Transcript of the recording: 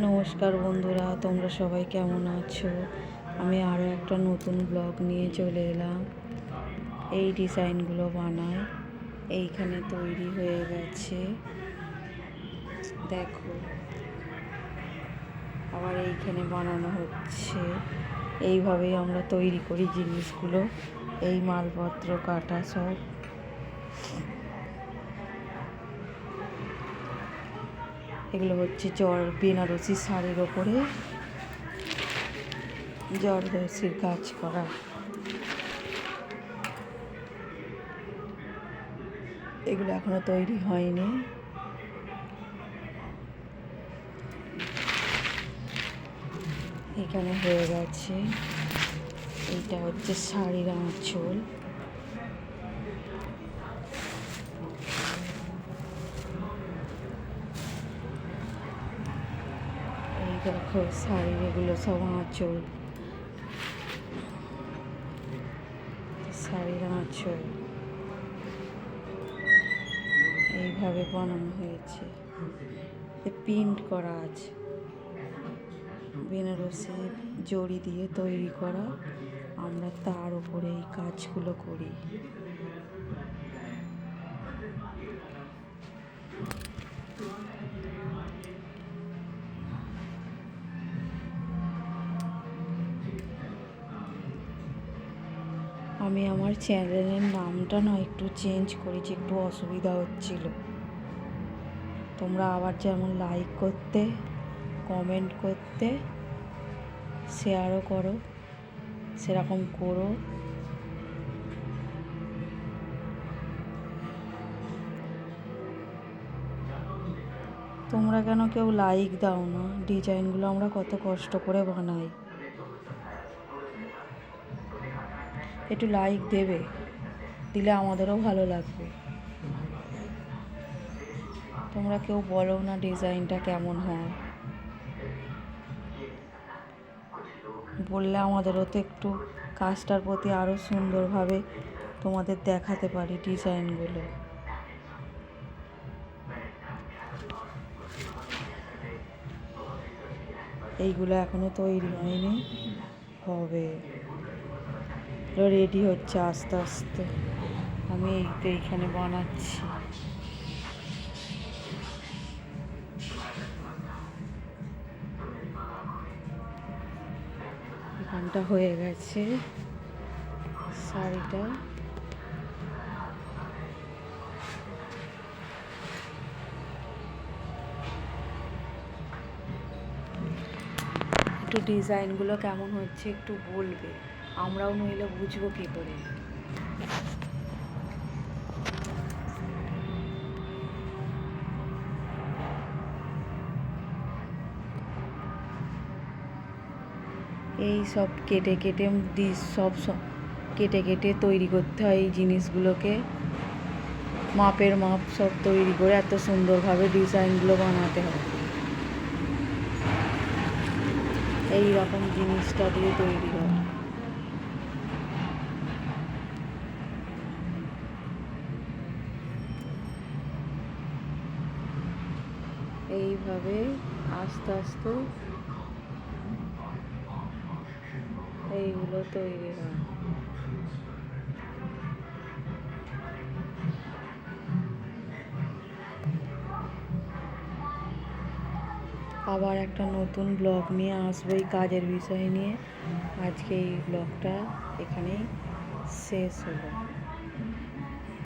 নমস্কার বন্ধুরা, তোমরা সবাই কেমন আছো? আমি আরও একটা নতুন ব্লগ নিয়ে চলে এলাম। এই ডিজাইনগুলো বানাই। এইখানে তৈরি হয়ে গেছে। দেখো। আবার এইখানে বানানো হচ্ছে। এইভাবেই আমরা তৈরি করি জিনিসগুলো। এই মালপত্র, কাটা সব। এগুলো হচ্ছে জর বেনারসি শাড়ির ওপরে জরদর্শির কাজ করা। এগুলো এখনও তৈরি হয়নি। এখানে হয়ে গেছে। এইটা হচ্ছে শাড়ির আঁচল এই দেখো শাড়ির এগুলো সব আঁচল শাড়ির আঁচল এইভাবে বানানো হয়েছে। প্রিন্ট করা আছে। বেনারসি জড়ি দিয়ে তৈরি করা। আমরা তার উপরে এই কাজগুলো করি। আমি আমার চ্যানেলের নামটা না একটু চেঞ্জ করেছি, একটু অসুবিধা হচ্ছিল। তোমরা আবার যেমন লাইক করতে কমেন্ট করতে শেয়ারও করো, সেরকম করো। তোমরা কেন কেউ লাইক দাও না? ডিজাইনগুলো আমরা কত কষ্ট করে বানাই। একটু লাইক দেবে, দিলে আমাদেরও ভালো লাগবে। তোমরা কেউ বলো না ডিজাইনটা কেমন হয়। বললে আমাদেরও তো একটু কাজটার প্রতি আরও সুন্দরভাবে তোমাদের দেখাতে পারি ডিজাইনগুলো এইগুলো এখনও তৈরি হয়নি, হবে। রেডি হচ্ছে আস্তে আস্তে। আমি এই তো এইখানে বানাচ্ছি। এখানটা হয়ে গেছে। শাড়িটা। একটু ডিজাইনগুলো কেমন হচ্ছে একটু বলবে। আমরাও নইলে বুঝব কী করে। এই সব কেটে কেটে সব সব কেটে কেটে তৈরি করতে হয় এই জিনিসগুলোকে। মাপের মাপ সব তৈরি করে এত সুন্দরভাবে ডিজাইনগুলো বানাতে হয়। এই রকম জিনিসটা দিয়ে তৈরি হয়। এইভাবে আস্তে আস্তে এইগুলো তৈরি হয়। আবার একটা নতুন ব্লগ নিয়ে আসব এই কাজের বিষয় নিয়ে। আজকে এই ব্লগটা এখানেই শেষ হলো।